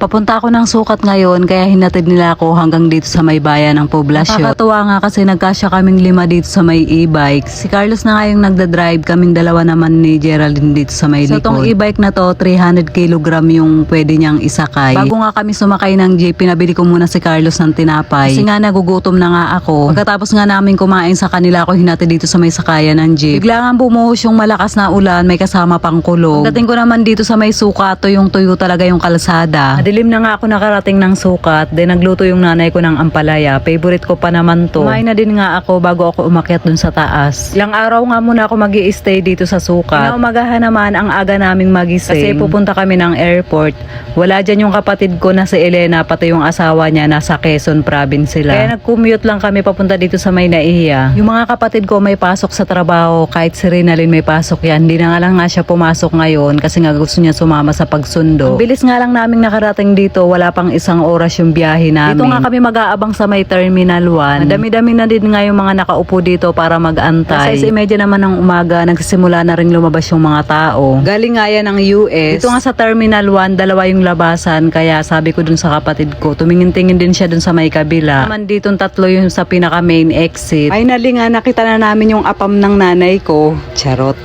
Papunta ako ng sukat ngayon kaya hinatid nila ako hanggang dito sa may bayan ng poblasyon. Nakakatuwa nga kasi nagkasya kaming lima dito sa may e-bike. Si Carlos na nga yung nagda-drive, kaming dalawa naman ni Geraldine dito sa may likod. So tong e-bike na to, 300 kilogram yung pwede niyang isakay. Bago nga kami sumakay ng jeep, pinabili ko muna si Carlos ng tinapay. Kasi nga nagugutom na nga ako. Pagkatapos nga namin kumain sa kanila ako hinatid dito sa may sakayan ng jeep. Bigla nga bumuhos yung malakas na ulan, may kasama pang kulog. Pagdating ko naman dito sa may sukat, to yung tuyo talaga yung kalsada. Madilim na nga ako nakarating ng sukat, then nagluto yung nanay ko ng ampalaya. Favorite ko pa naman to. Kumain na din nga ako bago ako umakyat dun sa taas. Ilang araw nga muna ako mag stay dito sa sukat. Kinaumagahan naman ang aga naming magising. Kasi pupunta kami ng airport. Wala dyan yung kapatid ko na si Elena, pati yung asawa niya nasa Quezon province sila. Kaya nag-commute lang kami papunta dito sa may naiya. Yung mga kapatid ko may pasok sa trabaho, kahit si Rinalyn may pasok yan. Hindi na nga lang nga siya pumasok ngayon kasi nga gusto niya sumama sa pagsundo. Ang bilis nga lang naming nakarating dito, wala pang isang oras yung biyahe namin. Dito nga kami mag-aabang sa may Terminal 1. Madami-dami na din nga yung mga nakaupo dito para mag-antay. Kasi imedya naman ng umaga, nagsisimula na rin lumabas yung mga tao. Galing nga yan ng US. Dito nga sa Terminal 1, dalawa yung labasan. Kaya sabi ko dun sa kapatid ko, tumingin-tingin din siya dun sa may kabila. Naman dito tatlo yung sa pinaka main exit. Finally nga, nakita na namin yung apam ng nanay ko. Charot.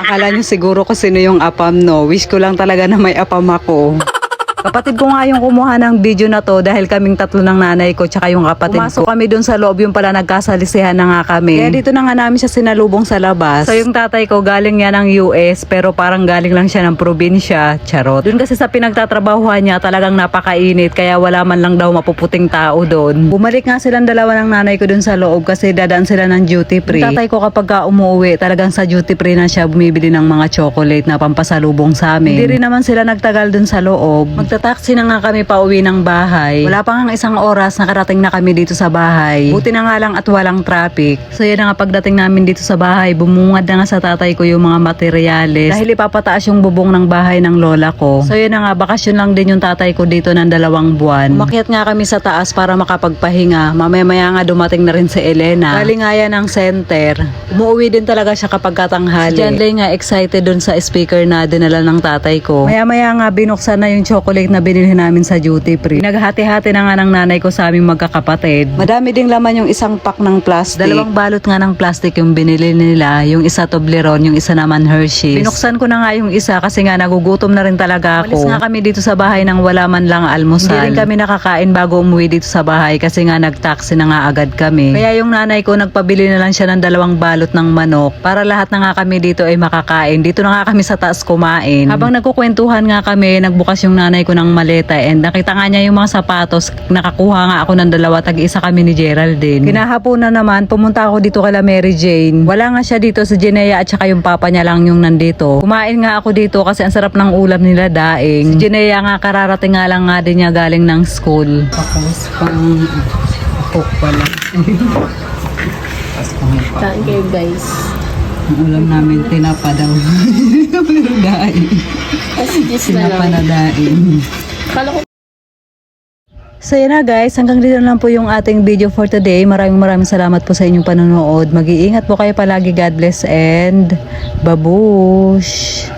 Akala nyo siguro ko sino yung apam, no? Wish ko lang talaga na may apam ako. Kapatid ko nga yung kumuha ng video na to dahil kaming tatlo ng nanay ko tsaka yung kapatid Pumasok ko. kami dun sa loob yung pala nagkasalisihan na nga kami. Kaya dito na nga namin siya sinalubong sa labas. So yung tatay ko galing yan ng US pero parang galing lang siya ng probinsya. Charot. Dun kasi sa pinagtatrabahuhan niya talagang napakainit kaya wala man lang daw mapuputing tao doon. Bumalik nga silang dalawa ng nanay ko dun sa loob kasi dadaan sila ng duty free. Yung tatay ko kapag ka umuwi talagang sa duty free na siya bumibili ng mga chocolate na pampasalubong sa amin. Hindi rin naman sila nagtagal dun sa loob. Magta-taxi na nga kami pa uwi ng bahay. Wala pa nga isang oras nakarating na kami dito sa bahay. Buti na nga lang at walang traffic. So yan nga pagdating namin dito sa bahay, bumungad na nga sa tatay ko yung mga materyales. Dahil ipapataas yung bubong ng bahay ng lola ko. So yan nga, bakasyon lang din yung tatay ko dito ng dalawang buwan. Umakyat nga kami sa taas para makapagpahinga. Mamaya-maya nga dumating na rin si Elena. Galing nga yan ng center. Umuwi din talaga siya kapag katanghali. Si Janley nga excited dun sa speaker na dinala ng tatay ko. Maya-maya nga binuksan na yung chocolate na binili namin sa duty free. Naghati-hati na nga ng nanay ko sa aming magkakapatid. Madami ding laman yung isang pack ng plastic. Dalawang balot nga ng plastic yung binili nila. Yung isa Toblerone, yung isa naman Hershey's. Binuksan ko na nga yung isa kasi nga nagugutom na rin talaga ako. Malis nga kami dito sa bahay nang wala man lang almusal. Hindi rin kami nakakain bago umuwi dito sa bahay kasi nga nag-taxi na nga agad kami. Kaya yung nanay ko nagpabili na lang siya ng dalawang balot ng manok para lahat na nga kami dito ay makakain. Dito na nga kami sa taas kumain. Habang nagkukwentuhan nga kami, nagbukas yung nanay ko ng maleta and nakita nga niya yung mga sapatos. Nakakuha nga ako ng dalawa, tag-isa kami ni Geraldine. Kinahapon na naman, pumunta ako dito kala Mary Jane. Wala nga siya dito, si Jenea at saka yung papa niya lang yung nandito. Kumain nga ako dito kasi ang sarap ng ulam nila daing. Si Jenea nga kararating nga lang nga din niya galing ng school. Tapos pang cook pala. Tapos pang Kain kayo guys. Ang ulam namin tinapa daw. Pero daing. Tinapa na daing. Kala ko So yun na guys, hanggang dito lang po yung ating video for today. Maraming maraming salamat po sa inyong panonood. Mag-iingat po kayo palagi. God bless and babush!